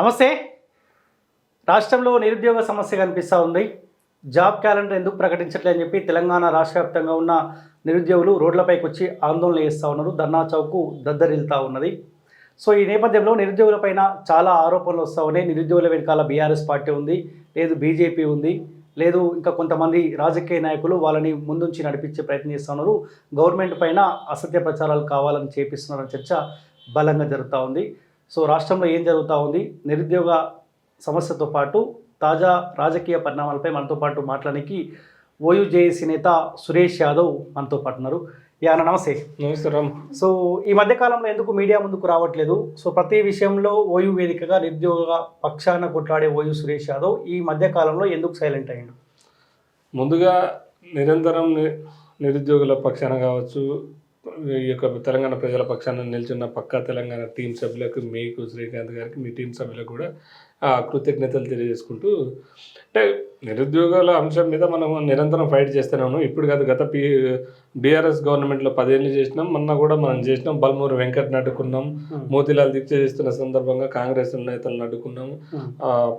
నమస్తే. రాష్ట్రంలో నిరుద్యోగ సమస్య కనిపిస్తూ ఉంది. జాబ్ క్యాలెండర్ ఎందుకు ప్రకటించట్లే అని చెప్పి తెలంగాణ రాష్ట్ర వ్యాప్తంగా ఉన్న నిరుద్యోగులు రోడ్లపైకి వచ్చి ఆందోళన చేస్తూ ఉన్నారు. ధర్నా చౌకు దద్దరిల్తూ ఉన్నది. సో ఈ నేపథ్యంలో నిరుద్యోగులపైన చాలా ఆరోపణలు వస్తూ ఉన్నాయి. నిరుద్యోగుల వెనకాల బీఆర్ఎస్ పార్టీ ఉంది లేదు బీజేపీ ఉంది లేదు ఇంకా కొంతమంది రాజకీయ నాయకులు వాళ్ళని ముందుంచి నడిపించే ప్రయత్నం చేస్తూ ఉన్నారు. గవర్నమెంట్ పైన అసత్య ప్రచారాలు కావాలని చేపిస్తున్నారని చర్చ బలంగా జరుగుతూ ఉంది. సో రాష్ట్రంలో ఏం జరుగుతూ ఉంది? నిరుద్యోగ సమస్యతో పాటు తాజా రాజకీయ పరిణామాలపై మనతో పాటు మాట్లాడడానికి ఓయూ జేఏసీ నేత సురేష్ యాదవ్ మనతో పాటు ఉన్నారు. యా అన్న నమస్తే. నమస్తే రామ్. సో ఈ మధ్య కాలంలో ఎందుకు మీడియా ముందుకు రావట్లేదు? సో ప్రతి విషయంలో ఓయూ వేదికగా నిరుద్యోగ పక్షాన కొట్లాడే ఓయూ సురేష్ యాదవ్ ఈ మధ్య కాలంలో ఎందుకు సైలెంట్ అయ్యిండు? ముందుగా నిరంతరం నిరుద్యోగుల పక్షాన కావచ్చు ఈ యొక్క తెలంగాణ ప్రజల పక్షాన నిల్చున్న పక్కా తెలంగాణ టీం సభ్యులకు మీకు శ్రీకాంత్ గారికి మీ టీం సభ్యులకు కూడా ఆ, కృతజ్ఞతలు తెలియజేసుకుంటూ అంటే నిరుద్యోగాల అంశం మీద మనం నిరంతరం ఫైట్ చేస్తూనే ఉన్నాం. ఇప్పుడు కాదు గత పి బీఆర్ఎస్ గవర్నమెంట్లో పదేళ్ళు చేసినాం. మొన్న కూడా మనం చేసినాం. బల్మూరు వెంకట్ నడుకున్నాం. మోతీలాల్ దీక్ష చేస్తున్న సందర్భంగా కాంగ్రెస్ నేతలను అడ్డుకున్నాము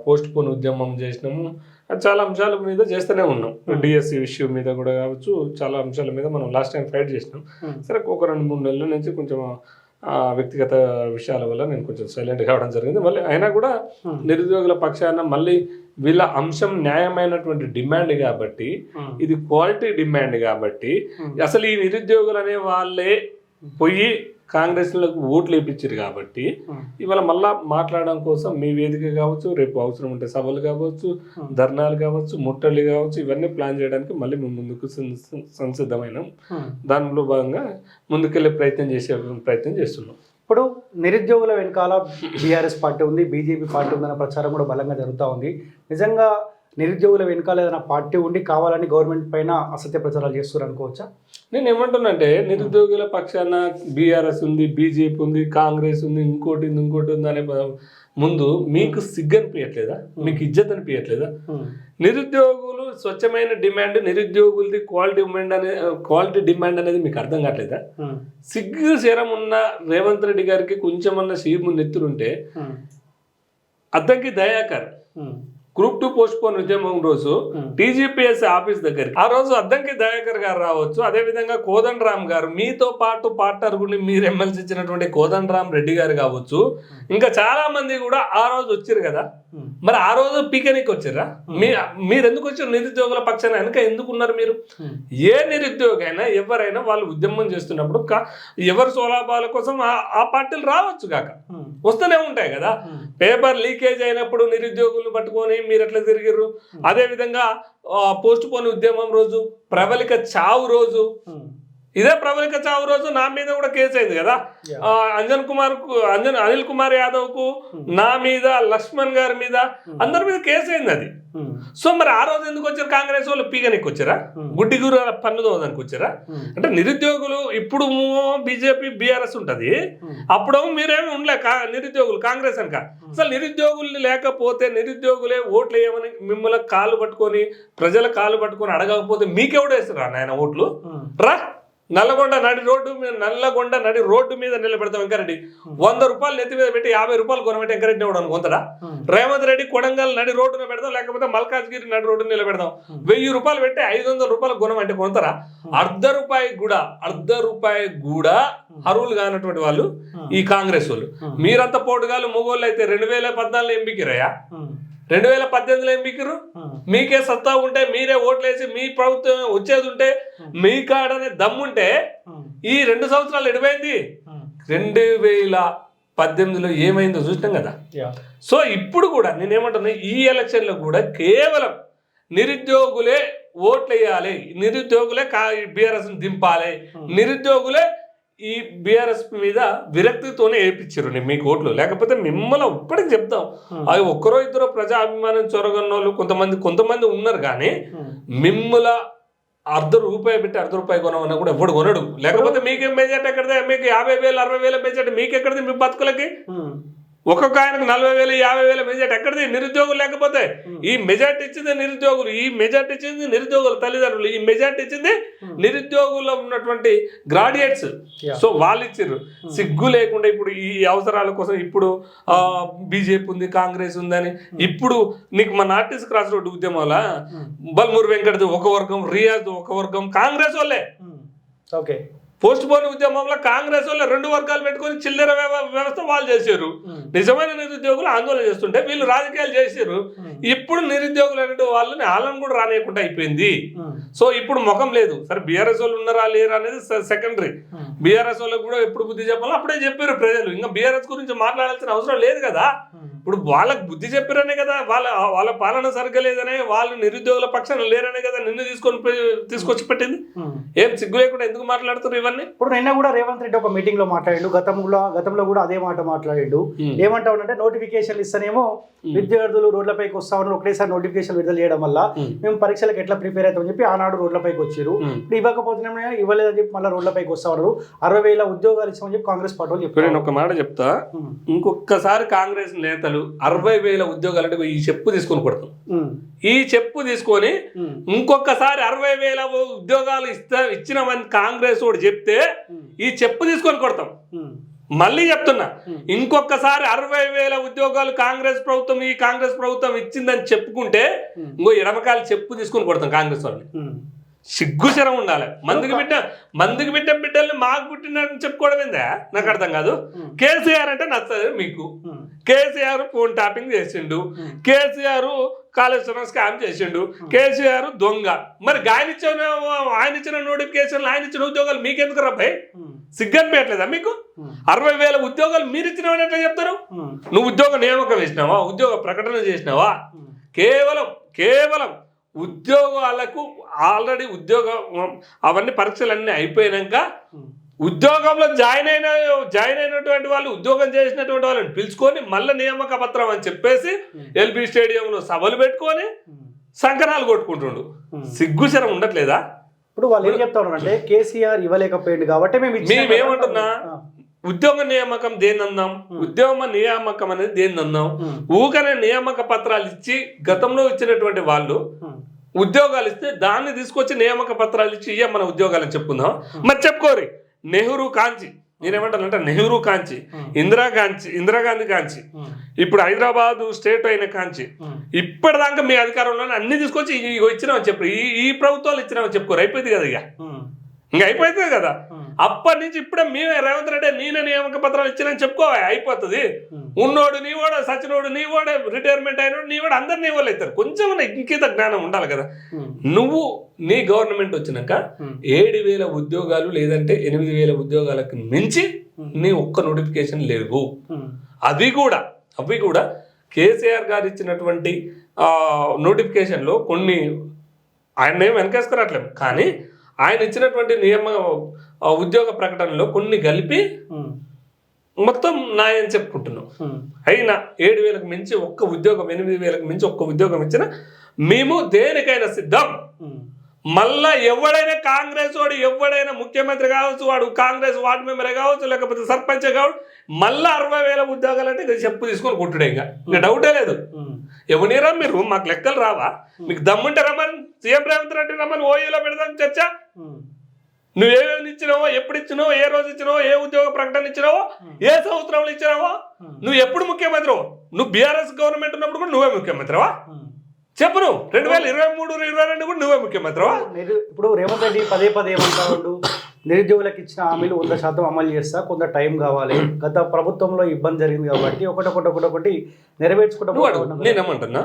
పోస్ట్ పోన్ ఉద్యమం చేసినాము. చాలా అంశాల మీద చేస్తూనే ఉన్నాం. డిఎస్సి ఇష్యూ మీద కూడా కావచ్చు చాలా అంశాల మీద మనం లాస్ట్ టైం ఫైట్ చేసినాం. సరే ఒక రెండు మూడు నెలల నుంచి కొంచెం వ్యక్తిగత విషయాల వల్ల నేను కొంచెం సైలెంట్ కావడం జరిగింది. మళ్ళీ అయినా కూడా నిరుద్యోగుల పక్షాన మళ్ళీ వీళ్ళ అంశం న్యాయమైనటువంటి డిమాండ్ కాబట్టి ఇది క్వాలిటీ డిమాండ్ కాబట్టి అసలు ఈ నిరుద్యోగులు అనే వాళ్ళే పోయి కాంగ్రెస్లకు ఓట్లు వేయించారు కాబట్టి ఇవాళ మళ్ళా మాట్లాడడం కోసం మీ వేదిక కావచ్చు రేపు అవసరం ఉంటే సభలు కావచ్చు ధర్నాలు కావచ్చు ముట్టలు కావచ్చు ఇవన్నీ ప్లాన్ చేయడానికి మళ్ళీ మేము ముందుకు సంసిద్ధమైనాం. దానిలో భాగంగా ముందుకెళ్ళే ప్రయత్నం చేసే ప్రయత్నం చేస్తున్నాం. ఇప్పుడు నిరుద్యోగుల వెనకాల బీఆర్ఎస్ పార్టీ ఉంది బీజేపీ పార్టీ ఉందన్న ప్రచారం కూడా బలంగా జరుగుతూ ఉంది. నిజంగా నిరుద్యోగుల వెనకాల ఏదైనా పార్టీ ఉండి కావాలని గవర్నమెంట్ పైన అసత్య ప్రచారాలు చేస్తారు అనుకోవచ్చా? నేను ఏమంటున్నానంటే నిరుద్యోగుల పక్షాన బీఆర్ఎస్ ఉంది బీజేపీ ఉంది కాంగ్రెస్ ఉంది ఇంకోటి ఉంది ఇంకోటి ఉంది అనే ముందు మీకు సిగ్గు అనిపించట్లేదా? మీకు ఇజ్జత్ అనిపించట్లేదా? నిరుద్యోగులు స్వచ్ఛమైన డిమాండ్ నిరుద్యోగులది క్వాలిటీ డిమాండ్ అనే క్వాలిటీ డిమాండ్ అనేది మీకు అర్థం కావట్లేదా? సిగ్గు శరం ఉన్న రేవంత్ రెడ్డి గారికి కొంచెమన్న సీము నెత్తురుంటే Addanki Dayakar group two postpone ఉద్యమం రోజు టీజీపీఎస్ ఆఫీస్ దగ్గరికి. ఆ రోజు అద్దంకి దయాకర్ గారు రావచ్చు. అదే విధంగా కోదండ రామ్ గారు. మీతో పాటు పార్ట్నర్ గుండి మీరు ఎమ్మెల్సీ ఇచ్చినటువంటి కోదండ రామ్ రెడ్డి గారు కావచ్చు. ఇంకా చాలా మంది కూడా ఆ రోజు వచ్చారు కదా. మరి ఆ రోజు పీకెనికి వచ్చారా మీ మీరు ఎందుకు వచ్చారు? నిరుద్యోగుల పక్షాన వెనక ఎందుకు ఉన్నారు మీరు ఏ నిరుద్యోగి అయినా ఎవరైనా వాళ్ళు ఉద్యమం చేస్తున్నప్పుడు ఎవరి స్వలాభాల కోసం ఆ- ఆ పార్టీలు రావచ్చు కాక. వస్తూనే ఉంటాయి కదా. పేపర్ లీకేజ్ అయినప్పుడు నిరుద్యోగులను పట్టుకొని మీరు ఎట్లా తిరిగిర్రు? అదే విధంగా పోస్ట్ పోన్ ఉద్యమం రోజు ప్రబలిక చావు రోజు ఇదే ప్రబలిక చావు రోజు నా మీద కూడా కేసు అయింది కదా. అంజన్ కుమార్కు అంజన్ అనిల్ కుమార్ యాదవ్కు నా మీద లక్ష్మణ్ గారి మీద అందరి మీద కేసు అయింది అది. సో మరి ఆ రోజు ఎందుకు వచ్చారు? కాంగ్రెస్ వాళ్ళు పీగనికి వచ్చారా? గుడ్డి గురు పన్ను దోదానికి వచ్చారా? అంటే నిరుద్యోగులు ఇప్పుడు బీజేపీ బీఆర్ఎస్ ఉంటది. అప్పుడు మీరేమి ఉండలే నిరుద్యోగులు కాంగ్రెస్ అనక అసలు నిరుద్యోగుల్ని లేకపోతే నిరుద్యోగులే ఓట్లు వేయమని మిమ్మల్ని కాలు పట్టుకొని ప్రజల కాలు పట్టుకొని అడగకపోతే మీకెవడు వేస్తారా నాయన ఓట్లు? రా. నల్లగొండ నడి రోడ్డు మీద నల్లగొండ నడి రోడ్డు మీద నిలబెడతాం వెంకరెడ్డి. వంద రూపాయలు నెత్తి మీద పెట్టి యాభై రూపాయలు కొనబెట్టి వెంకరెడ్డి ఇవ్వడం కొంతరా రేవంత్ రెడ్డి కొడంగల్ నడి రోడ్డున పెడదాం లేకపోతే మల్కాజ్గిరి నడి రోడ్డు నిలబెడదాం వెయ్యి రూపాయలు పెట్టి ఐదు వందల రూపాయలు కొనమంటే కొంతరా అర్ధ రూపాయి కూడా అర్ధ రూపాయి కూడా అరువులు కానటువంటి వాళ్ళు ఈ కాంగ్రెస్ వాళ్ళు. మీరంతా పోటుగాలు మొగోళ్ళు అయితే రెండు వేల పద్నాలుగులో ఏం బిక్కిరయ్యా రెండు వేల పద్దెనిమిదిలో ఏం బిక్కిరు మీకే సత్తా ఉంటే మీరే ఓట్లేసి మీ ప్రభుత్వం వచ్చేది ఉంటే మీ కాడనే దమ్ముంటే ఈ రెండు సంవత్సరాలు ఎడిపోయింది. రెండు వేల పద్దెనిమిదిలో ఏమైందో చూసినాం కదా? సో ఇప్పుడు కూడా నేనేమంటున్నా ఈ ఎలక్షన్లో కూడా కేవలం నిరుద్యోగులే ఓట్లు వేయాలి నిరుద్యోగులే కా బీఆర్ఎస్ దింపాలి. నిరుద్యోగులే ఈ బీఆర్ఎస్ మీద విరక్తితోనే నేను మీకు ఓట్లు. లేకపోతే మిమ్మల్ని ఇప్పటికి చెప్తాం. అది ఒక్కరో ఇద్దరు ప్రజా అభిమానం చొరగన్న వాళ్ళు కొంతమంది కొంతమంది ఉన్నారు కానీ మిమ్మల అర్ధ రూపాయి పెట్టి అర్ధ రూపాయి కొనమన్నా కూడా ఎవడు కొనడు. లేకపోతే మీకేం మెజార్టీ ఎక్కడదే? మీకు యాభై వేలు అరవై వేల మెజార్టీ మీకు ఎక్కడది మీ బతుకులకి? ఒక్కొక్క ఆయనకు నలభై వేలు యాభై వేల మెజార్టీ ఎక్కడిది? నిరుద్యోగులు లేకపోతే ఈ మెజార్టీ ఇచ్చింది నిరుద్యోగులు ఈ మెజార్టీ ఇచ్చింది నిరుద్యోగుల తల్లిదండ్రులు ఈ మెజార్టీ ఇచ్చింది నిరుద్యోగుల్లో ఉన్నటువంటి గ్రాడ్యుయేట్స్. సో వాళ్ళు ఇచ్చారు సిగ్గు లేకుండా ఇప్పుడు ఈ అవసరాల కోసం ఇప్పుడు బీజేపీ ఉంది కాంగ్రెస్ ఉందని ఇప్పుడు నీకు మన ఆర్టీసీ క్రాస్ రోడ్డు ఉద్యమాల బల్మూరు వెంకటది ఒక వర్గం రియాజ్ ఒక వర్గం కాంగ్రెస్ వాళ్ళే. ఓకే. పోస్ట్ పోన్ ఉద్యమంలో కాంగ్రెస్ వాళ్ళు రెండు వర్గాలు పెట్టుకొని చిల్లర వ్యవ- వ్యవస్థ వాళ్ళు చేశారు. నిజమైన నిరుద్యోగులు ఆందోళన చేస్తుంటే వీళ్ళు రాజకీయాలు చేశారు. ఇప్పుడు నిరుద్యోగులు అనేటువంటి వాళ్ళని వాళ్ళని కూడా రానియకుండా అయిపోయింది. సో ఇప్పుడు ముఖం లేదు. సరే బీఆర్ఎస్ వాళ్ళు ఉన్నారా లేరా అనేది సెకండరీ బీఆర్ఎస్ వాళ్ళకి కూడా ఎప్పుడు బుద్ధి చెప్పాలో అప్పుడే చెప్పారు ప్రజలు. ఇంకా బీఆర్ఎస్ గురించి మాట్లాడాల్సిన అవసరం లేదు కదా. ఇప్పుడు వాళ్ళకి బుద్ధి చెప్పారనే కదా వాళ్ళ వాళ్ళ పాలన సరిగ్గా లేదనే వాళ్ళు నిరుద్యోగుల పక్షాన లేరనే కదా నిన్ను తీసుకొని తీసుకొచ్చి పెట్టింది? ఏం సిగ్గు లేకుండా ఎందుకు మాట్లాడుతారు ఇవన్నీ? ఇప్పుడు నిన్న కూడా రేవంత్ రెడ్డి ఒక మీటింగ్లో మాట్లాడిండు గతంలో గతంలో కూడా అదే మాట మాట్లాడిండు. ఏమంటా అంటే నోటిఫికేషన్లు ఇస్తేనేమో విద్యార్థులు రోడ్లపైకి వస్తా ఉన్నారు ఒకటేసారి నోటిఫికేషన్ విడుదల చేయడం వల్ల. మేము పరీక్షలకు ఎట్లా ప్రిపేర్ అవుతామని చెప్పి ఆనాడు రోడ్లపైకి వచ్చారు. ఇప్పుడు ఇవ్వకపోతేనే ఇవ్వలేదని చెప్పి మళ్ళీ రోడ్లపైకి వస్తా ఉన్నారు. అరవై వేల ఉద్యోగాలు ఇచ్చామని చెప్పి కాంగ్రెస్ పార్టీ వాళ్ళు ఇప్పుడు నేను చెప్పారు ఒక మాట చెప్తా. ఇంకొకసారి కాంగ్రెస్ నేతలు అరవై వేల ఉద్యోగాలు అంటే ఈ చెప్పు తీసుకొని కొడతాం. ఈ చెప్పు తీసుకొని ఇంకొకసారి అరవై వేల ఉద్యోగాలు ఇస్తా ఇచ్చినామని కాంగ్రెస్ వాడు చెప్తే ఈ చెప్పు తీసుకొని కొడతాం. మళ్ళీ చెప్తున్నా ఇంకొకసారి అరవై వేల ఉద్యోగాలు కాంగ్రెస్ ప్రభుత్వం ఈ కాంగ్రెస్ ప్రభుత్వం ఇచ్చిందని చెప్పుకుంటే ఇంకో ఎడమకాలు చెప్పు తీసుకొని కొడతాం కాంగ్రెస్ వాళ్ళని. సిగ్గుశరం ఉండాలి. మందికి బిడ్డ మందికి బిడ్డ బిడ్డల్ని మాకు పుట్టినని చెప్పుకోవడం ఏందా? నాకు అర్థం కాదు. కేసీఆర్ అంటే నచ్చదు మీకు. కేసీఆర్ ఫోన్ ట్యాపింగ్ చేసిండు. కేసీఆర్ కాళేశ్వరం స్కామ్ చేసిండు. కేసీఆర్ దొంగ. మరి ఆయన ఇచ్చిన ఆయన ఇచ్చిన నోటిఫికేషన్ ఆయన ఇచ్చిన ఉద్యోగాలు మీకెందుకు రబ్బాయి సిగ్గనిపించట్లేదా మీకు? అరవై వేల ఉద్యోగాలు మీరు ఇచ్చినామని ఎట్లా చెప్తారు? నువ్వు ఉద్యోగ నియామకం వేసినావా ఉద్యోగ ప్రకటన చేసినావా? కేవలం కేవలం ఉద్యోగాలకు ఆల్రెడీ ఉద్యోగ అవన్నీ పరీక్షలన్నీ అయిపోయినాక ఉద్యోగంలో జాయిన్ అయిన జాయిన్ అయినటువంటి వాళ్ళు ఉద్యోగం చేసినటువంటి వాళ్ళని పిలుచుకొని మళ్ళీ నియామక పత్రం అని చెప్పేసి ఎల్బీ స్టేడియంలో సభలు పెట్టుకొని సంకనాలు కొట్టుకుంటుండు. సిగ్గుశరం ఉండట్లేదా? ఇప్పుడు వాళ్ళు ఏం చెప్తా ఉన్నారు అంటే కేసీఆర్ ఇవ్వలేకపోయింది కాబట్టి మేము. మేమేమంటున్నా ఉద్యోగ నియామకం దేని అందాం ఉద్యోగ నియామకం అనేది దేని అందాం Hmm. ఊకనే నియామక పత్రాలు ఇచ్చి గతంలో ఇచ్చినటువంటి వాళ్ళు. ఉద్యోగాలు ఇస్తే దాన్ని తీసుకొచ్చి నియామక పత్రాలు ఇచ్చి ఇయ్య మన ఉద్యోగాలని చెప్పుకుందాం. మరి చెప్పుకోరి నెహ్రూ కాంచి. నేనేమంటానంటే నెహ్రూ కాంచి ఇందిరా కాంచి ఇందిరాగాంధీ కాంచి. ఇప్పుడు హైదరాబాద్ స్టేట్ అయిన కాంచి. ఇప్పటిదాకా మీ అధికారంలోనే అన్ని తీసుకొచ్చి ఇచ్చినామని చెప్పు. ఈ ఈ ప్రభుత్వాలు ఇచ్చినామని చెప్పుకోరు. అయిపోయింది కదా ఇక. ఇంకా అయిపోతుంది కదా. అప్పటి నుంచి ఇప్పుడే మేమే రేవంత్ రెడ్డి నేనే నియామక పత్రాలు ఇచ్చినని చెప్పుకో అయిపోతుంది. ఉన్నోడు నీ వాడు సచినోడు నీ వాడే రిటైర్మెంట్ అయినోడు నీ వాడు అందరు నీ వాళ్ళు అవుతారు కొంచెం ఇంకేత జ్ఞానం ఉండాలి కదా. నువ్వు నీ గవర్నమెంట్ వచ్చినాక ఏడు వేల ఉద్యోగాలు లేదంటే ఎనిమిది వేల ఉద్యోగాలకు మించి నీ ఒక్క నోటిఫికేషన్ లేవు. అవి కూడా అవి కూడా కేసీఆర్ గారు ఇచ్చినటువంటి నోటిఫికేషన్లో కొన్ని ఆయన ఏం వెనకేసుకురావట్లేము కానీ ఆయన ఇచ్చినటువంటి నియమ ఉద్యోగ ప్రకటనలో కొన్ని కలిపి మొత్తం నాయని చెప్పుకుంటున్నాం. అయినా ఏడు వేలకు మించి ఒక్క ఉద్యోగం ఎనిమిది వేలకు మించి ఒక్క ఉద్యోగం ఇచ్చిన మేము దేనికైనా సిద్ధం. మళ్ళా ఎవడైనా కాంగ్రెస్ వాడు ఎవడైనా ముఖ్యమంత్రి కావచ్చు వాడు కాంగ్రెస్ వార్డు మెంబర్ కావచ్చు లేకపోతే సర్పంచ్ కావచ్చు మళ్ళా అరవై వేల ఉద్యోగాలు అంటే ఇక చెప్పు తీసుకొని కొట్టుడే ఇంకా. ఇంకా డౌటే లేదు. ఎవరిరా మీరు? మాకు లెక్కలు రావా? మీకు దమ్ముంటే రమ్మని సీఎం రేవంత్ రెడ్డి రమ్మని ఓయూలో పెడదాం చర్చ. నువ్వు ఏమేమి ఇచ్చినావో ఎప్పుడు ఇచ్చినావో ఏ రోజు ఇచ్చినావో ఏ ఉద్యోగ ప్రకటన ఇచ్చినావో ఏ సంవత్సరంలో ఇచ్చినావో నువ్వు ఎప్పుడు ముఖ్యమంత్రి నువ్వు బీఆర్ఎస్ గవర్నమెంట్ ఉన్నప్పుడు కూడా నువ్వే ముఖ్యమంత్రివా? చెప్పు నువ్వు. రెండు వేల ఇరవై మూడు ఇరవై రెండు కూడా నువ్వే ముఖ్యమంత్రివా? ఇప్పుడు రేవంత్ రెడ్డి పదే పదే ఏమంటా నిరుద్యోగులకు ఇచ్చిన హామీలు వంద శాతం అమలు చేస్తా కొంత టైం కావాలి. గత ప్రభుత్వంలో ఇబ్బంది జరిగింది కాబట్టి ఒకటొకటి ఒకటొకటి నెరవేర్చుకుంటూ. నేనేమంటున్నా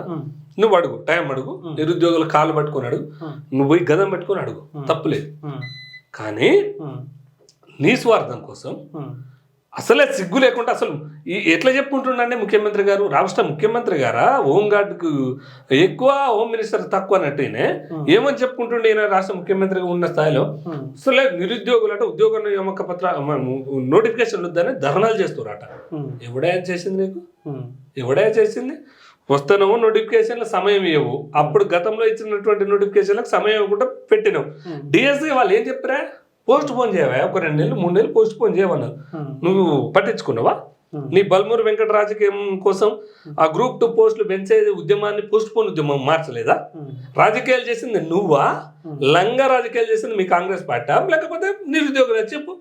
నువ్వు అడుగు. టైం అడుగు. నిరుద్యోగుల కాళ్ళు పట్టుకొని అడుగు. నువ్వు పోయి గదం పెట్టుకొని అడుగు. తప్పులేదు కానీ నీ స్వార్థం కోసం అసలే సిగ్గు లేకుండా అసలు ఈ ఎట్లా చెప్పుకుంటుండే ముఖ్యమంత్రి గారు? రాష్ట్ర ముఖ్యమంత్రి గారా? హోంగార్డుకు ఎక్కువ హోమ్ మినిస్టర్ తక్కువ అన్నట్టునే ఏమని చెప్పుకుంటుండే ఈయన రాష్ట్ర ముఖ్యమంత్రిగా ఉన్న స్థాయిలో? అసలే నిరుద్యోగులు అంటే ఉద్యోగ నియామక పత్ర నోటిఫికేషన్ వద్దని ధర్నాలు చేస్తున్నారట ఉమ్, ఎవడే చేసింది నీకు? ఉమ్, ఎవడే చేసింది? వస్తున్నావు నోటిఫికేషన్ల సమయం ఇవ్వవు. అప్పుడు గతంలో ఇచ్చినటువంటి నోటిఫికేషన్లకు సమయం ఇవ్వకుండా పెట్టినావు. Hmm. డిఎస్సి వాళ్ళు ఏం చెప్పారా? పోస్ట్ పోన్ చేయవా? ఒక రెండు నెలలు మూడు నెలలు పోస్ట్ పోన్ చేయమన్నారు. ఉమ్, నువ్వు పట్టించుకున్నావా? నీ బల్మూరు వెంకట రాజకీయం కోసం ఆ గ్రూప్ టూ పోస్టులు పెంచే ఉద్యమాన్ని పోస్ట్ పోన్ ఉద్యమం మార్చలేదా? రాజకీయాలు చేసింది నువ్వా? లంగా రాజకీయాలు చేసింది మీ కాంగ్రెస్ పార్టీ లేకపోతే నిరుద్యోగులు చెప్పు.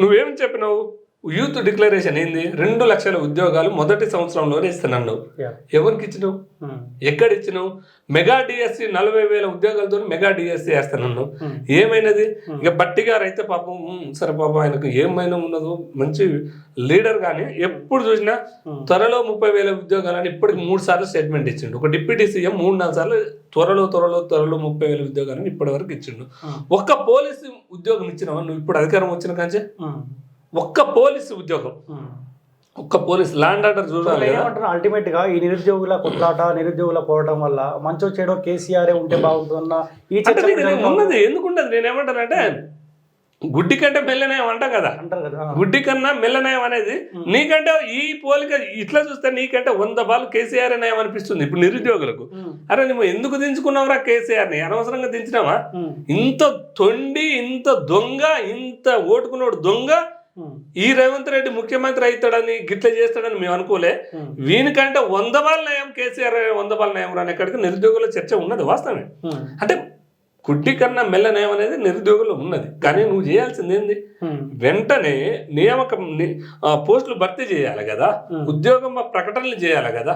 నువ్వేం చెప్పినావు? యూత్ డిక్లరేషన్ ఏంది? రెండు లక్షల ఉద్యోగాలు మొదటి సంవత్సరంలోనే ఇస్తున్నాను. ఎవరికి ఇచ్చినావు? ఎక్కడ ఇచ్చినావు? మెగా డిఎస్సి నలభై వేల ఉద్యోగాలతో మెగా డిఎస్సి వేస్తానన్ను ఏమైనది? ఇక బట్టి గారు అయితే పాపం సరే పాపం ఆయనకు ఏమైనా ఉన్నదో మంచి లీడర్ కానీ ఎప్పుడు చూసినా త్వరలో ముప్పై వేల ఉద్యోగాలని ఇప్పటికి మూడు సార్లు స్టేట్మెంట్ ఇచ్చిండు. ఒక డిప్యూటీ సీఎం మూడు నాలుగు సార్లు త్వరలో త్వరలో త్వరలో ముప్పై వేల ఉద్యోగాలని ఇప్పటి వరకు ఇచ్చిండు ఒక్క పోలీసు ఉద్యోగం ఇచ్చినావా? నువ్వు ఇప్పుడు అధికారం వచ్చిన కాంచే? ఒక్క పోలీసు ఉద్యోగం. ఒక్క పోలీస్ ల్యాండ్ ఆర్డర్ చూడాలి అల్టిమేట్గా ఈ నిరుద్యోగుల కొట్లాట నిరుద్యోగుల పోవడం వల్ల మంచో చెడో కేసీఆర్ ఉంటే బాగుంటుందన్న ఈ ఉన్నది ఎందుకుంటది నేను ఏమంటానంటే గుడ్డి కంటే మెల్లనయం అంటాం కదా. అంటారు కదా గుడ్డి కన్నా మెల్లనయం అనేది నీకంటే ఈ పోలిక ఇట్లా చూస్తే నీకంటే వంద బాలు కేసీఆర్ నయం అనిపిస్తుంది ఇప్పుడు నిరుద్యోగులకు. అరే నువ్వు ఎందుకు దించుకున్నావురా కేసీఆర్ని? అనవసరంగా దించినావా? ఇంత తొండి ఇంత దొంగ ఇంత ఓటుకున్నాడు దొంగ ఈ రేవంత్ రెడ్డి ముఖ్యమంత్రి అవుతాడని గిట్ల చేస్తాడని మేము అనుకోలే. వీనికంటే వంద బాల నయం కేసీఆర్ వంద బాల నయం రాని ఎక్కడికి నిరుద్యోగుల చర్చ ఉన్నది వాస్తవమే. అంటే కుట్టి కన్నా మెల్ల నయం అనేది నిరుద్యోగులు ఉన్నది. కానీ నువ్వు చేయాల్సింది ఏంది? వెంటనే నియామకం పోస్టులు భర్తీ చేయాలి కదా. ఉద్యోగం ప్రకటనలు చేయాలి కదా.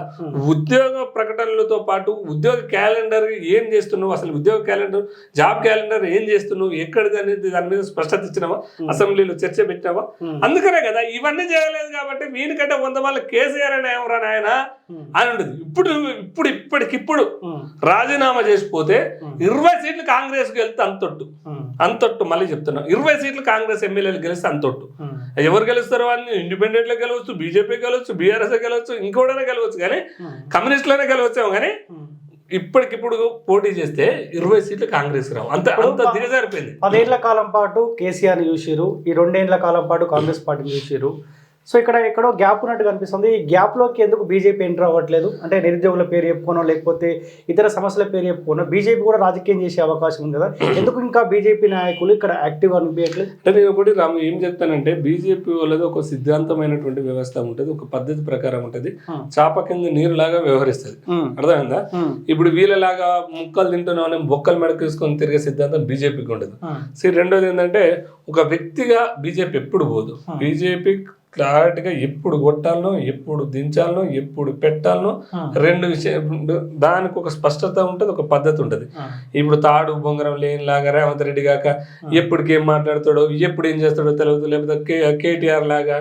ఉద్యోగ ప్రకటనలతో పాటు ఉద్యోగ క్యాలెండర్ ఏం చేస్తున్నావు? అసలు ఉద్యోగ క్యాలెండర్ జాబ్ క్యాలెండర్ ఏం చేస్తున్నావు? ఎక్కడిది అనేది దాని మీద స్పష్టత ఇచ్చినావా? అసెంబ్లీలో చర్చ పెట్టినావా. అందుకనే కదా ఇవన్నీ చేయలేదు కాబట్టి వీనికంటే వంద వాళ్ళ కేసీఆర్ అని ఏమరా నాయన Hmm. అని ఉంటుంది ఇప్పుడు ఇప్పుడు ఇప్పటికిప్పుడు రాజీనామా చేసిపోతే. ఇరవై సీట్లు కాంగ్రెస్కి వెళ్తే అంతొట్టు. అంతొట్టు మళ్ళీ చెప్తున్నా. ఇరవై సీట్లు కాంగ్రెస్ ఎమ్మెల్యేలు గెలిస్తే అంతొట్టు. ఎవరు గెలుస్తారు అని ఇండిపెండెంట్లో గెలవచ్చు బీజేపీ గెలవచ్చు బీఆర్ఎస్ గెలవచ్చు ఇంకోటైనా గెలవచ్చు. కానీ కమ్యూనిస్టులోనే గెలవచ్చాము కానీ. ఇప్పటికిప్పుడు పోటీ చేస్తే ఇరవై సీట్లు కాంగ్రెస్ రావు. అంత అంత దిగజారిపోయింది. పదేళ్ళ కాలం పాటు కేసీఆర్ని చూసిరు ఈ రెండేళ్ళ కాలం పాటు కాంగ్రెస్ పార్టీని చూసిరు సో ఇక్కడ ఎక్కడో గ్యాప్ ఉన్నట్టు కనిపిస్తుంది. ఈ గ్యాప్లోకి ఎందుకు బీజేపీ ఎంటర్ అవ్వట్లేదు? అంటే నిరుద్యోగుల పేరు చెప్పుకోనో లేకపోతే ఇతర సమస్యల పేరు చెప్పుకోనో బీజేపీ కూడా రాజకీయం చేసే అవకాశం ఉంది కదా? ఎందుకు ఇంకా బీజేపీ నాయకులు ఇక్కడ యాక్టివ్గా అనిపించట్లేదు? అంటే నేను ఒకటి రాము ఏం చెప్తానంటే బీజేపీ వాళ్ళది ఒక సిద్ధాంతమైనటువంటి వ్యవస్థ ఉంటుంది ఒక పద్ధతి ప్రకారం ఉంటుంది. Hmm. చాప కింద నీరులాగా వ్యవహరిస్తుంది. అర్థమైందా? ఇప్పుడు వీళ్ళలాగా ముక్కలు తింటున్నామని బొక్కలు మెడకేసుకొని తిరిగే సిద్ధాంతం బీజేపీకి ఉండదు. సో రెండోది ఏంటంటే ఒక వ్యక్తిగా బీజేపీ ఎప్పుడు పోదు. Hmm. బీజేపీ క్లారిటీగా ఎప్పుడు కొట్టాలనో ఎప్పుడు దించాలనో ఎప్పుడు పెట్టాలనో రెండు విషయం దానికి ఒక స్పష్టత ఉంటుంది ఒక పద్ధతి ఉంటుంది. ఇప్పుడు తాడు బొంగరం లేనిలాగా రేవంత్ రెడ్డి గాక ఎప్పటికి మాట్లాడతాడో ఎప్పుడు ఏం చేస్తాడో తెలియదు లేకపోతే కేటీఆర్ లాగా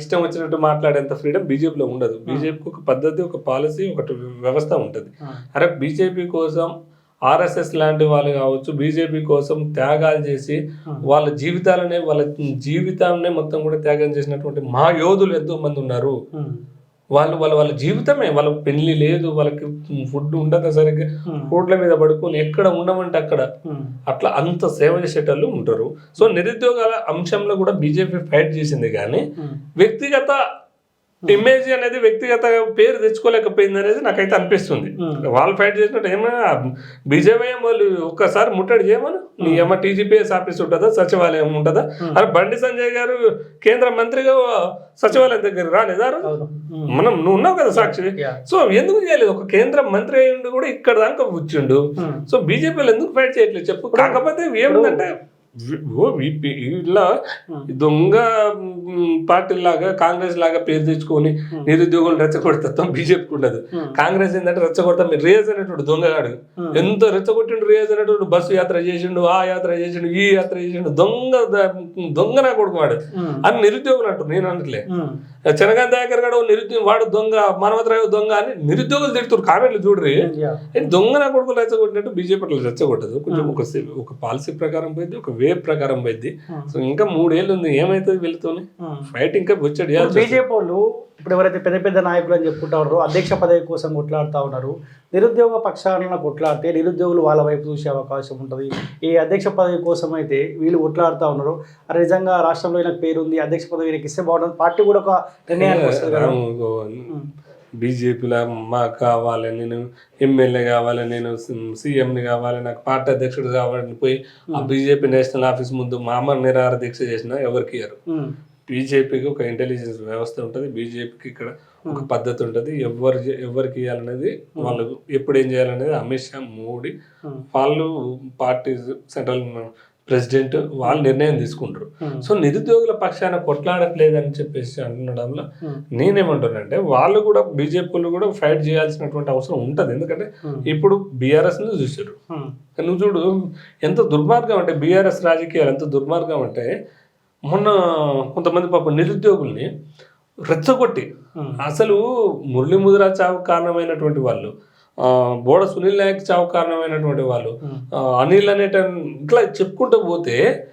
ఇష్టం వచ్చినట్టు మాట్లాడేంత ఫ్రీడమ్ బీజేపీలో ఉండదు. బీజేపీకి ఒక పద్ధతి ఒక పాలసీ ఒకటి వ్యవస్థ ఉంటుంది. అరే బీజేపీ కోసం ఆర్ఎస్ఎస్ లాంటి వాళ్ళు కావచ్చు బీజేపీ కోసం త్యాగాలు చేసి వాళ్ళ జీవితాలనే వాళ్ళ జీవితాలనే మొత్తం కూడా త్యాగం చేసినటువంటి మా యోధులు ఎంతో మంది ఉన్నారు వాళ్ళు వాళ్ళ వాళ్ళ జీవితమే వాళ్ళ పెళ్ళి లేదు వాళ్ళకి ఫుడ్ ఉండదు సరిగ్గా రోడ్ల మీద పడుకొని ఎక్కడ ఉండమంటే అక్కడ. అట్లా అంత సేవ చేసేటోళ్ళు ఉంటారు. సో నిరుద్యోగాల అంశంలో కూడా బీజేపీ ఫైట్ చేసింది కానీ వ్యక్తిగత ఇమేజ్ అనేది వ్యక్తిగత పేరు తెచ్చుకోలేకపోయింది అనేది నాకైతే అనిపిస్తుంది. వాళ్ళు ఫైట్ చేసినట్టు ఏమైనా బీజేపీ వాళ్ళు ఒక్కసారి ముట్టడి చేయమని? నీ ఏమో టీజీపీఎస్ ఆఫీస్ ఉంటుందా? సచివాలయం ఉంటుందా? అరే బండి సంజయ్ గారు కేంద్ర మంత్రిగా సచివాలయం దగ్గర రాలేదా ఆ రోజు? మనం నువ్వు ఉన్నావు కదా సాక్షి. సో ఎందుకు చేయలేదు? ఒక కేంద్ర మంత్రి అయ్యిండు కూడా ఇక్కడ దాకా వచ్చిండు. సో బీజేపీలో ఎందుకు ఫైట్ చేయట్లేదు? చెప్పు. కాకపోతే ఏముందంటే ఇలా దొంగ పార్టీ లాగా కాంగ్రెస్ లాగా పేరు తెచ్చుకొని నిరుద్యోగులు రెచ్చగొడతాం బీజేపీకి ఉండదు. కాంగ్రెస్ ఏంటంటే రెచ్చగొడతాం మీరు రేజ్ అనేటువంటి దొంగగాడు. ఎంత రెచ్చగొట్టిండు రేజ్ అనేటువంటి బస్సు యాత్ర చేసిండు ఆ యాత్ర చేసిండు ఈ యాత్ర చేసిండు దొంగ దొంగ నా కొడుకు వాడు. అని నిరుద్యోగులు అంటారు. నేను అనట్లే. చనగాన్ దయాకర్ గడ నిరుద్యోగం వాడు దొంగ మానవతరావు దొంగ అని నిరుద్యోగులు తిడుతున్నారు. కామెంట్లు చూడ్రి. దొంగ నా కొడుకులు రెచ్చగొట్టినట్టు బీజేపీ రెచ్చగొట్టదు. కొంచెం ఒక ఒక పాలసీ ప్రకారం పోయింది ఒక వే ప్రకారం పోయింది సో ఇంకా మూడేళ్ళు ఉంది. ఏమైతుంది వీళ్ళతోని? ఫైట్ ఇంకా వచ్చాడు. బీజేపీ వాళ్ళు ఇప్పుడు ఎవరైతే పెద్ద పెద్ద నాయకులు అని చెప్పుకుంటారో అధ్యక్ష పదవి కోసం కొట్లాడుతూ ఉన్నారు. నిరుద్యోగ పక్షాలను కొట్లాడితే నిరుద్యోగులు వాళ్ళ వైపు చూసే అవకాశం ఉంటుంది. ఈ అధ్యక్ష పదవి కోసం అయితే వీళ్ళు కొట్లాడుతూ ఉన్నారు. అరే నిజంగా రాష్ట్రంలో ఈయనకు పేరు ఉంది అధ్యక్ష పదవి ఈయనకి ఇస్తే బాగుంటుంది. పార్టీ కూడా ఒక నిర్ణయానికి వస్తుంది కదా. బీజేపీలో మాకు కావాలి నేను ఎమ్మెల్యే కావాలి నేను సీఎంని కావాలి నాకు పార్టీ అధ్యక్షుడు కావాలని పోయి ఆ బీజేపీ నేషనల్ ఆఫీస్ ముందు మామ నిరాహార దీక్ష చేసిన ఎవరికి ఇయ్యరు. ఉమ్, బీజేపీకి ఒక ఇంటెలిజెన్స్ వ్యవస్థ ఉంటుంది బీజేపీకి ఇక్కడ ఒక పద్ధతి ఉంటుంది. ఎవరు ఎవరికి ఇవ్వాలనేది వాళ్ళు ఎప్పుడు ఏం చేయాలనేది అమిత్ షా మోడీ వాళ్ళు పార్టీ సెంట్రల్ ప్రెసిడెంట్ వాళ్ళు నిర్ణయం తీసుకుంటారు. సో నిరుద్యోగుల పక్షాన కొట్లాడట్లేదని చెప్పేసి అనడంలో నేనేమంటున్నానంటే వాళ్ళు కూడా బీజేపీలు కూడా ఫైట్ చేయాల్సినటువంటి అవసరం ఉంటుంది. ఎందుకంటే ఇప్పుడు బీఆర్ఎస్ని చూసారు నువ్వు చూడు ఎంత దుర్మార్గం అంటే బీఆర్ఎస్ రాజకీయాలు ఎంత దుర్మార్గం అంటే మొన్న కొంతమంది పాపం నిరుద్యోగుల్ని రెచ్చగొట్టి అసలు మురళీ ముదిరా చావు కారణమైనటువంటి వాళ్ళు బోడ సునీల్ నాయక్ చావు కారణమైనటువంటి వాళ్ళు. అనిల్ అనేట ఇట్లా చెప్పుకుంటూ పోతే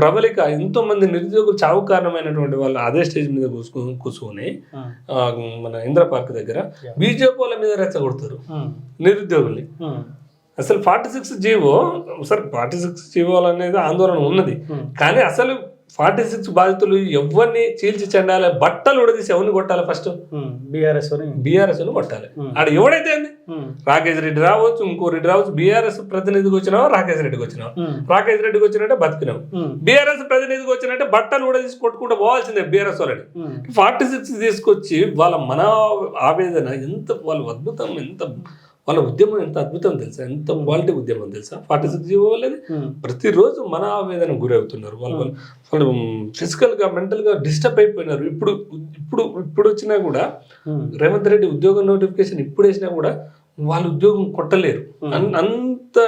ప్రబలిక. ఎంత- మంది నిరుద్యోగులు చావు కారణమైనటువంటి వాళ్ళు అదే స్టేజ్ మీద కూర్చుని కూర్చొని మన ఇంద్ర పార్క్ దగ్గర బీజేపీ వాళ్ళ మీద రెచ్చగొడతారు నిరుద్యోగుల్ని. అసలు ఫార్టీ సిక్స్ జీవో సరే ఫార్టీ సిక్స్ జీవో అనేది ఆందోళన ఉన్నది. కానీ అసలు ఫార్టీ సిక్స్ బాధితులు ఎవరిని చీల్చి చెండాలి? బట్టలు ఉడదీసి ఎవరిని కొట్టాలి ఫస్ట్ బీఆర్ఎస్ బీఆర్ఎస్ కొట్టాలి. ఆడ ఎవడైతే రాకేష్ రెడ్డి రావచ్చు ఇంకో రెడ్డి రావచ్చు బీఆర్ఎస్ ప్రతినిధికి వచ్చినావా? రాకేష్ రెడ్డికి వచ్చినావు? రాకేష్ రెడ్డికి వచ్చినట్టే బతికినావు బీఆర్ఎస్ ప్రతినిధికి వచ్చినట్టే బట్టలు కూడా తీసి కొట్టుకుంటూ పోవాల్సిందే బీఆర్ఎస్ వాళ్ళని. ఫార్టీ సిక్స్ తీసుకొచ్చి వాళ్ళ మన ఆవేదన ఎంత వాళ్ళు అద్భుతం ఎంత వాళ్ళ ఉద్యమం ఎంత అద్భుతం తెలుసా? ఎంత క్వాలిటీ ఉద్యమం తెలుసా? ఫార్టీ సిక్స్ జీవో వాళ్ళది. ప్రతిరోజు మన ఆవేదన గురవుతున్నారు. వాళ్ళు వాళ్ళు వాళ్ళు ఫిజికల్గా మెంటల్గా డిస్టర్బ్ అయిపోయినారు. ఇప్పుడు ఇప్పుడు ఇప్పుడు వచ్చినా కూడా రేవంత్ రెడ్డి ఉద్యోగం నోటిఫికేషన్ ఇప్పుడు వేసినా కూడా వాళ్ళు ఉద్యోగం కొట్టలేరు. అన్- అంత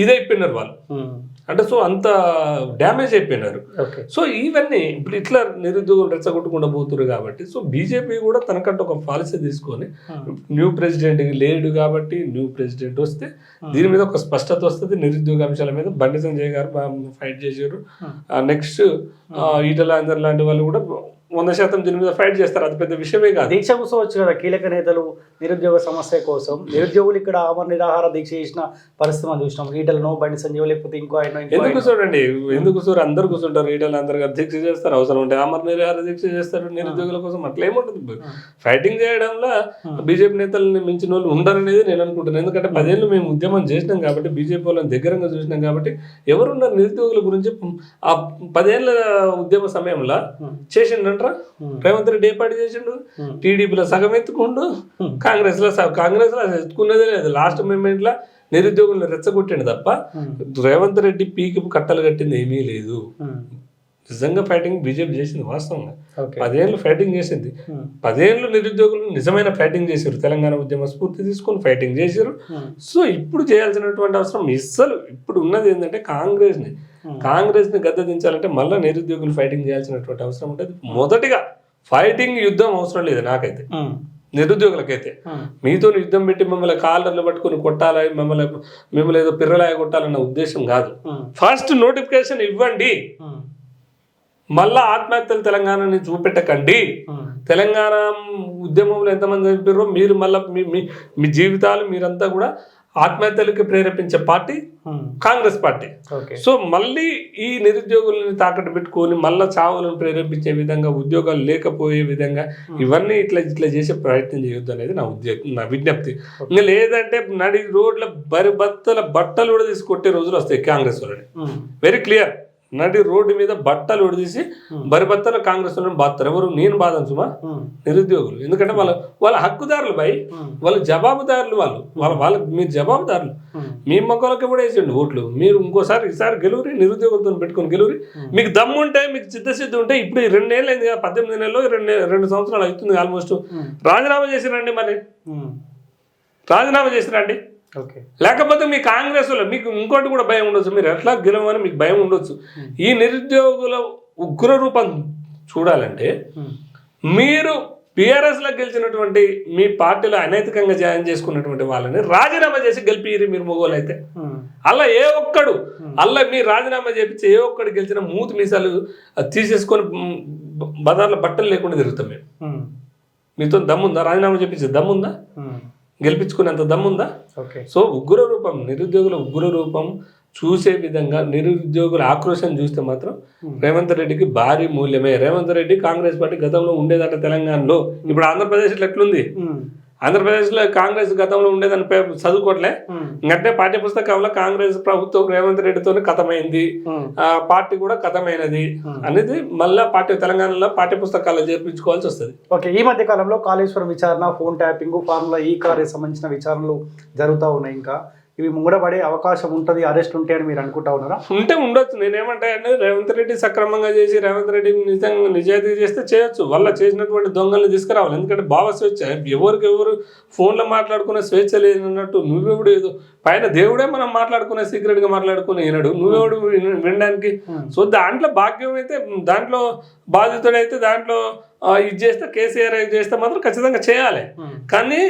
ఇదైపోయినారు వాళ్ళు. అంటే సో అంత డ్యామేజ్ అయిపోయినారు. సో ఇవన్నీ ఇప్పుడు ఇట్లా నిరుద్యోగులు రెచ్చగొట్టకుండా పోతున్నారు కాబట్టి సో బీజేపీ కూడా తనకంటూ ఒక పాలసీ తీసుకొని న్యూ ప్రెసిడెంట్ లేడు కాబట్టి న్యూ ప్రెసిడెంట్ వస్తే దీని మీద ఒక స్పష్టత వస్తుంది. నిరుద్యోగ అంశాల మీద బండి సంజయ్ గారు ఫైట్ చేశారు. నెక్స్ట్ ఈటల అందర్ లాంటి వాళ్ళు కూడా వంద శాతం దీని మీద ఫైట్ చేస్తారు. అది పెద్ద విషయమే కాదు. దీక్ష కూర్చోవచ్చు కదా కీలక నేతలు నిరుద్యోగ సమస్య కోసం. నిరుద్యోగులు ఇక్కడ ఆమర నిరాహార దీక్ష చేసిన పరిస్థితి మనం చూసినాం. ఈటలను బండి సంజీవ్ లేకపోతే ఇంకో ఆయన ఎందుకు. చూడండి ఎందుకు చూరు అందరు కూర్చుంటారు. ఈటలు అందరు గారు దీక్ష చేస్తారు. అవసరం ఉంటే అమర్ నిరాహార దీక్ష చేస్తారు నిరుద్యోగుల కోసం. అట్లా ఏముంటుంది ఫైటింగ్ చేయడంలో బీజేపీ నేతల్ని మించిన వాళ్ళు ఉండరనేది నేను అనుకుంటున్నాను ఎందుకంటే పదేళ్ళు మేము ఉద్యమం చేసినాం కాబట్టి బీజేపీ వాళ్ళని దగ్గరంగా చూసినాం కాబట్టి ఎవరున్నారు? నిరుద్యోగుల గురించి ఆ పదేళ్ళ ఉద్యమ సమయంలో చేసిండంట్రా రేవంత్ రెడ్డి ఏ పార్టీ చేసిండు? టీడీపీలో సగం ఎత్తుకుండు కాంగ్రెస్లో సగం కాంగ్రెస్లో ఎత్తుకున్నదే లేదు. లాస్ట్ మూమెంట్లో నిరుద్యోగులను రెచ్చగొట్టిండు తప్ప రేవంత్ రెడ్డి పీకి కట్టలు కట్టింది ఏమీ లేదు. నిజంగా ఫైటింగ్ బీజేపీ చేసింది వాస్తవంగా. పదేళ్ళు ఫైటింగ్ చేసింది. పదేళ్ళు నిరుద్యోగులు నిజమైన ఫైటింగ్ చేశారు. తెలంగాణ ఉద్యమ స్ఫూర్తి తీసుకొని ఫైటింగ్ చేశారు. సో ఇప్పుడు చేయాల్సినటువంటి అవసరం ఇస్సలు ఇప్పుడు ఉన్నది ఏంటంటే కాంగ్రెస్ని కాంగ్రెస్ని గద్దె దించాలంటే మళ్ళీ నిరుద్యోగులు ఫైటింగ్ చేయాల్సినటువంటి అవసరం ఉంటుంది మొదటిగా ఫైటింగ్ యుద్ధం అవసరం లేదు నాకైతే. నిరుద్యోగులకైతే. మీతో యుద్ధం పెట్టి మిమ్మల్ని కాళ్ళర్లు పట్టుకొని కొట్టాలి మిమ్మల్ని మిమ్మల్ని ఏదో పిర్రలాయ కొట్టాలన్న ఉద్దేశం కాదు. ఫస్ట్ నోటిఫికేషన్ ఇవ్వండి. మళ్ళా ఆత్మహత్యలు తెలంగాణని చూపెట్టకండి. తెలంగాణ ఉద్యమంలో ఎంతమంది చనిపోయారో మీరు మళ్ళీ మీ జీవితాలు మీరంతా కూడా ఆత్మహత్యలకి ప్రేరేపించే పార్టీ కాంగ్రెస్ పార్టీ. సో మళ్ళీ ఈ నిరుద్యోగులని తాకట్టు పెట్టుకొని మళ్ళీ చావులను ప్రేరేపించే విధంగా ఉద్యోగాలు లేకపోయే విధంగా ఇవన్నీ ఇట్లా ఇట్లా చేసే ప్రయత్నం చేయొద్దు అనేది నా ఉద్యోగం నా విజ్ఞప్తి. ఇంకా లేదంటే నడి రోడ్ల బరి బత్తల బట్టలు కూడా తీసి కొట్టే రోజులు వస్తాయి కాంగ్రెస్ వాళ్ళని. వెరీ క్లియర్ నడి రోడ్డు మీద బట్టలు ఉడదీసి బరిబత్తల కాంగ్రెస్ బాస్తారు ఎవరు? నేను బాధను సుమా. నిరుద్యోగులు. ఎందుకంటే వాళ్ళ వాళ్ళ హక్కుదారులు భయ్ వాళ్ళు జవాబుదారులు వాళ్ళు. వాళ్ళ వాళ్ళ మీరు జవాబుదారులు. మీ మొక్కలకి కూడా వేసిండు ఓట్లు. మీరు ఇంకోసారి ఈసారి గెలువురి నిరుద్యోగులతో పెట్టుకొని గెలువురి. మీకు దమ్ము ఉంటే మీకు చిత్తశుద్ధి ఉంటే ఇప్పుడు ఈ రెండేళ్ళు అయింది కదా పద్దెనిమిది నెలలు రెండు రెండు సంవత్సరాలు అవుతుంది ఆల్మోస్ట్. రాజీనామా చేసిరండి మరి. రాజీనామా చేసిరండి. లేకపోతే మీ కాంగ్రెస్లో మీకు ఇంకోటి కూడా భయం ఉండొచ్చు. మీరు ఎట్లా గెలవని మీకు భయం ఉండొచ్చు. ఈ నిరుద్యోగుల ఉగ్ర రూపం చూడాలంటే మీరు బీఆర్ఎస్లో గెలిచినటువంటి మీ పార్టీలో అనైతికంగా జాయిన్ చేసుకున్నటువంటి వాళ్ళని రాజీనామా చేసి గెలిపిరి మీరు మొగోలు అయితే అలా ఏ ఒక్కడు అలా మీరు రాజీనామా చేపించి ఏ ఒక్కడు గెలిచిన మూతి మీసాలు తీసేసుకొని మ్, బజార్లో బట్టలు లేకుండా తిరుగుతాం మేము. మీతో దమ్ముందా? రాజీనామా చేపించే దమ్ముందా? గెలిపించుకునేంత దమ్ముందా ఓకే. సో ఉగ్ర రూపం నిరుద్యోగుల ఉగ్ర రూపం చూసే విధంగా నిరుద్యోగుల ఆక్రోశం చూస్తే మాత్రం రేవంత్ రెడ్డికి భారీ మూల్యమే. రేవంత్ రెడ్డి కాంగ్రెస్ పార్టీ గతంలో ఉండేదట తెలంగాణలో. ఇప్పుడు ఆంధ్రప్రదేశ్ ఎట్లుంది? ఆంధ్రప్రదేశ్లో కాంగ్రెస్ గతంలో ఉండేదని చదువుకోవట్లే ఇంకంటే పాఠ్య పుస్తకంలో కాంగ్రెస్ ప్రభుత్వం రేవంత్ రెడ్డితో కథమైంది. ఆ పార్టీ కూడా కథమైనది అనేది మళ్ళా పాఠ్య తెలంగాణలో పాఠ్య పుస్తకాల్లో చేర్పించుకోవాల్సి వస్తుంది. ఓకే ఈ మధ్య కాలంలో కాళేశ్వరం విచారణ phone tapping formula E car సంబంధించిన విచారణలు జరుగుతూ ఉన్నాయి ఇంకా. ఇవి ముంగడపడే అవకాశం ఉంటుంది అరెస్ట్ ఉంటే అని మీరు అనుకుంటా ఉన్నారా? ఉంటే ఉండొచ్చు. నేనేమంటా అంటే రేవంత్ రెడ్డి సక్రమంగా చేసి రేవంత్ రెడ్డి నిజంగా నిజాయితీ చేస్తే చేయొచ్చు. వాళ్ళ చేసినటువంటి దొంగల్ని తీసుకురావాలి. ఎందుకంటే భావ స్వేచ్ఛ. ఎవరికి ఎవరు ఫోన్లో మాట్లాడుకునే స్వేచ్ఛ లేదన్నట్టు నువ్వెవడు ఏదో పైన దేవుడే మనం మాట్లాడుకునే సీక్రెట్గా మాట్లాడుకునే వినడు నువ్వెవడు విన- వినడానికి? సో దాంట్లో భాగ్యం అయితే దాంట్లో బాధితుడైతే దాంట్లో ఇది చేస్తే కేసీఆర్ ఇది చేస్తే మాత్రం ఖచ్చితంగా చేయాలి. కానీ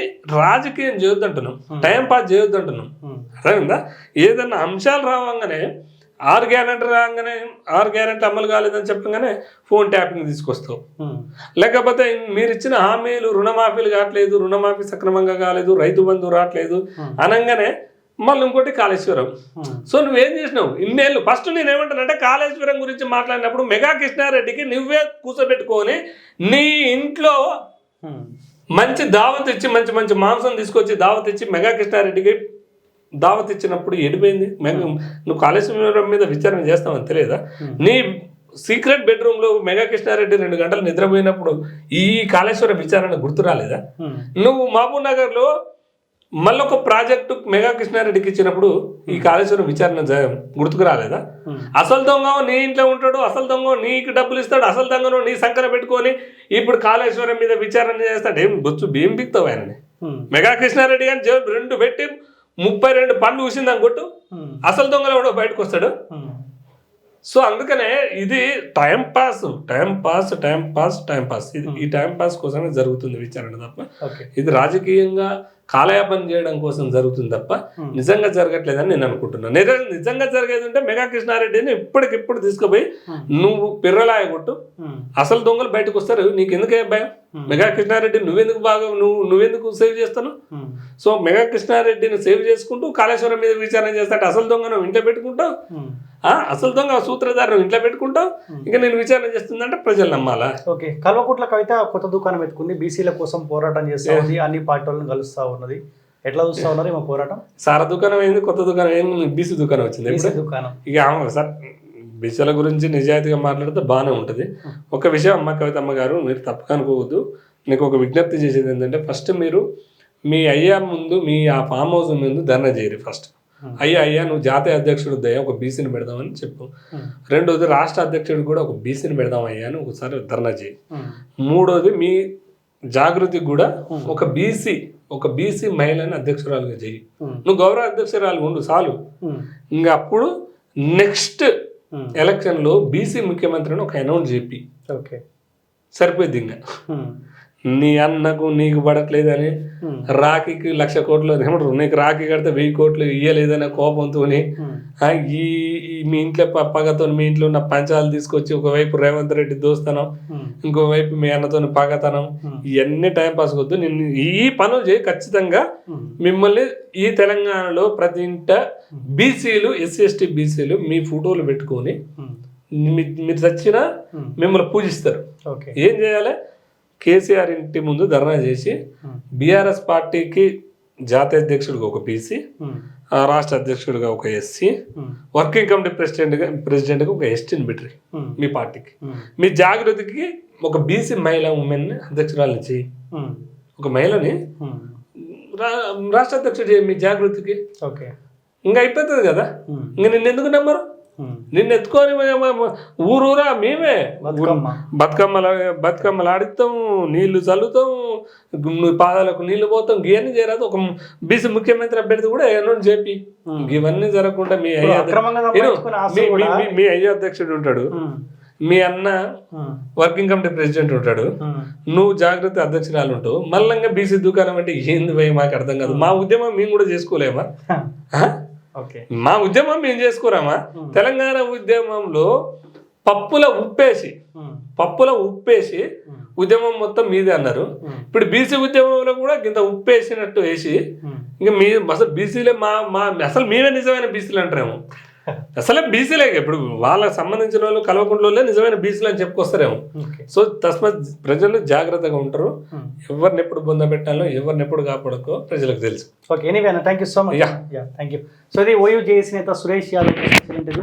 రాజకీయం చేయొద్దంటున్నాం. Time pass చేయొద్దంటున్నాం. అర్థమైందా? ఏదన్నా అంశాలు రావంగానే ఆరు గ్యారెంటీ రాగానే ఆరు గ్యారెంటీ అమలు కాలేదని చెప్పగానే ఫోన్ ట్యాపింగ్ తీసుకొస్తావు. లేకపోతే మీరు ఇచ్చిన హామీలు రుణమాఫీలు కావట్లేదు రుణమాఫీ సక్రమంగా కాలేదు రైతు బంధు రావట్లేదు అనగానే మళ్ళీ ఇంకోటి కాళేశ్వరం. సో నువ్వేం చేసినావు? ఇన్నేళ్ళు ఫస్ట్ నేను ఏమంటానంటే కాళేశ్వరం గురించి మాట్లాడినప్పుడు మెగా కృష్ణారెడ్డికి నువ్వే కూర్చోబెట్టుకొని నీ ఇంట్లో మంచి దావత్ ఇచ్చి మంచి మంచి మాంసం తీసుకొచ్చి దావత్ ఇచ్చి మెగా కృష్ణారెడ్డికి దావత్ ఇచ్చినప్పుడు ఎడిపోయింది మెగా నువ్వు కాళేశ్వరం మీద విచారణ చేస్తావని తెలియదా? నీ సీక్రెట్ బెడ్రూమ్లో మెగా కృష్ణారెడ్డి రెండు గంటలు నిద్రపోయినప్పుడు ఈ కాళేశ్వరం విచారణ గుర్తు రాలేదా? నువ్వు మహబూబ్ నగర్లో మళ్ళీ ఒక ప్రాజెక్టు మెగా కృష్ణారెడ్డికి ఇచ్చినప్పుడు ఈ కాళేశ్వరం విచారణ గుర్తుకు రాలేదా? అసలు దొంగ నీ ఇంట్లో ఉంటాడు అసలు దొంగ నీకు డబ్బులు ఇస్తాడు అసలు దొంగను నీ సంకన పెట్టుకొని ఇప్పుడు కాళేశ్వరం మీద విచారణ చేస్తాడు. ఏం బొచ్చు ఏం బిక్తావు ఆయనని? మెగా కృష్ణారెడ్డి జేబు రెండు పెట్టి ముప్పై రెండు పండ్లు ఊసిందని కొట్టు అసలు దొంగలు ఎవడో బయటకు వస్తాడు? సో అందుకనే ఇది time pass time pass time pass time pass. ఇది ఈ టైం పాస్ కోసమే జరుగుతుంది విచారణ తప్ప. ఇది రాజకీయంగా కాలయాపన చేయడం కోసం జరుగుతుంది తప్ప నిజంగా జరగట్లేదని నేను అనుకుంటున్నాను నిజ- నిజంగా జరిగేది ఉంటే మెగా కృష్ణారెడ్డిని ఇప్పటికిప్పుడు తీసుకుపోయి నువ్వు పిర్రలాయ కొట్టు. అసలు దొంగలు బయటకు వస్తారు. నీకు ఎందుకే భయం? మెగా కృష్ణారెడ్డి నువ్వెందుకు బాగా నువ్వు నువ్వెందుకు సేవ్ చేస్తాను? సో మెగా కృష్ణారెడ్డిని సేవ్ చేసుకుంటూ కాళేశ్వరం మీద విచారణ చేస్తాడు అసలు దొంగ నువ్వు ఇంట్లో పెట్టుకుంటావు? ఆ, అసలు దొంగ సూత్రధారు ఇంట్లో పెట్టుకుంటావు? ఇంకా నేను విచారణ చేస్తుందంటే ప్రజలు నమ్మాలా? ఓకే. కల్వకుట్ల కవిత కొత్త దుకాణం ఎత్తుకుంది. బీసీల కోసం పోరాటం చేస్తా ఉంది. అన్ని పార్టీలను కలుస్తా ఉన్నది. ఎట్లా చూస్తా ఉన్నారు ఏమో పోరాటం? సారా దుకాణం అయింది కొత్త దుకాణం అయింది బీసీ దుకాణం వచ్చింది దుకాణం. ఇక సార్ బిచ్చల గురించి నిజాయితీగా మాట్లాడితే బాగానే ఉంటుంది. ఒక విషయం అమ్మ కవితమ్మ గారు మీరు తప్పక అనుకోవద్దు. నీకు ఒక విజ్ఞప్తి చేసేది ఏంటంటే ఫస్ట్ మీరు మీ అయ్యా ముందు మీ ఆ ఫామ్ హౌస్ ముందు ధర్నా చేయరు ఫస్ట్. అయ్యా అయ్యా నువ్వు జాతీయ అధ్యక్షుడు దయ ఒక బీసీని పెడదామని చెప్పు. రెండోది రాష్ట్ర అధ్యక్షుడు కూడా ఒక బీసీని పెడదాం అయ్యా అని ఒకసారి ధర్నా చేయి. మూడోది మీ జాగృతికి కూడా ఒక బీసీ ఒక బీసీ మహిళని అధ్యక్షురాలుగా చెయ్యి నువ్వు గౌరవ అధ్యక్షురాలు ఉండు చాలు. ఇంకా అప్పుడు నెక్స్ట్ ఎలక్షన్లో బీసీ ముఖ్యమంత్రిని ఒక అనౌన్స్ చెప్పి ఓకే. సరిపోయింది ఇంకా నీ అన్నకు నీకు పడట్లేదని రాఖీకి లక్ష కోట్లు ఏమంటారు? నీకు రాఖీ కడితే వెయ్యి కోట్లు ఇయ్యలేదనే కోపంతో ఈ మీ ఇంట్లో పగతో మీ ఇంట్లో ఉన్న పంచాలు తీసుకొచ్చి ఒకవైపు రేవంత్ రెడ్డి దోస్తనం ఇంకోవైపు మీ అన్నతో పగతనం ఇవన్నీ టైం పాస్ వద్దు నేను ఈ పనులు చేయి ఖచ్చితంగా. మిమ్మల్ని ఈ తెలంగాణలో ప్రతి ఇంట బీసీలు ఎస్సీ ఎస్టీ బీసీలు మీ ఫోటోలు పెట్టుకొని మీరు చచ్చిన మిమ్మల్ని పూజిస్తారు. ఏం చేయాలి? కేసీఆర్ ఇంటి ముందు ధర్నా చేసి బీఆర్ఎస్ పార్టీకి జాతీయ అధ్యక్షుడిగా ఒక బీసీ రాష్ట్ర అధ్యక్షుడిగా ఒక ఎస్సీ వర్కింగ్ కమిటీ ప్రెసిడెంట్గా ప్రెసిడెంట్గా ఒక ఎస్టీని పెట్టరు మీ పార్టీకి. మీ జాగృతికి ఒక బీసీ మహిళా ఉమెన్ అధ్యక్షురాలని చేయి ఒక మహిళని రాష్ట్ర అధ్యక్షుడు చేయి మీ జాగృతికి. ఓకే. ఇంకా అయిపోతుంది కదా? ఇంకా నిన్ను ఎందుకు నమ్మరు? నిన్ను ఎత్తుకొని ఊరూరా మేమే. బతుకమ్మ. బతుకమ్మలు బతుకమ్మలు ఆడిస్తాం నీళ్ళు చల్లుతాం పాదాలకు నీళ్ళు పోతాం. ఇవన్నీ చేయరాదు. ఒక బీసీ ముఖ్యమంత్రి అభ్యర్థి కూడా ఏమన్నా చెప్పి ఇవన్నీ జరగకుండా మీ మీ- అయ్య అధ్యక్షుడు ఉంటాడు. మీ అన్న వర్కింగ్ కమిటీ ప్రెసిడెంట్ ఉంటాడు. నువ్వు జాగ్రత్త అధ్యక్షురాలు ఉంటావు మళ్ళంగా బీసీ దుకాణం అంటే ఏంది భయ మాకు అర్థం కాదు. మా ఉద్యమం మేము కూడా చేసుకోలేమా? మా ఉద్యమం మేము. చేసుకోరామా తెలంగాణ ఉద్యమంలో పప్పుల ఉప్పేసి పప్పుల ఉప్పేసి ఉద్యమం మొత్తం మీదే అన్నారు. ఇప్పుడు బీసీ ఉద్యమంలో కూడా ఇంత ఉప్పేసినట్టు వేసి ఇంకా మీ అసలు బీసీలే మా మా అసలు మేమే నిజమైన బీసీలు అంటారేమో. అసలే బీసీలే ఇప్పుడు వాళ్ళకి సంబంధించిన వాళ్ళు కలవకుండలే నిజమైన బీసీలు అని చెప్పుకొస్తారేమో. సో తస్మాత్ ప్రజలు జాగ్రత్తగా ఉంటారు. ఎవరిని ఎప్పుడు బొంద పెట్టాలో ఎవరిని ఎప్పుడు కాపాడుకో ప్రజలకు తెలుసు. Okay anyway thank you so much. Yeah. Thank you so ఇది ఓయూ జేఏసీ నేత సురేష్ యాదవ్ ఇంటర్వ్యూ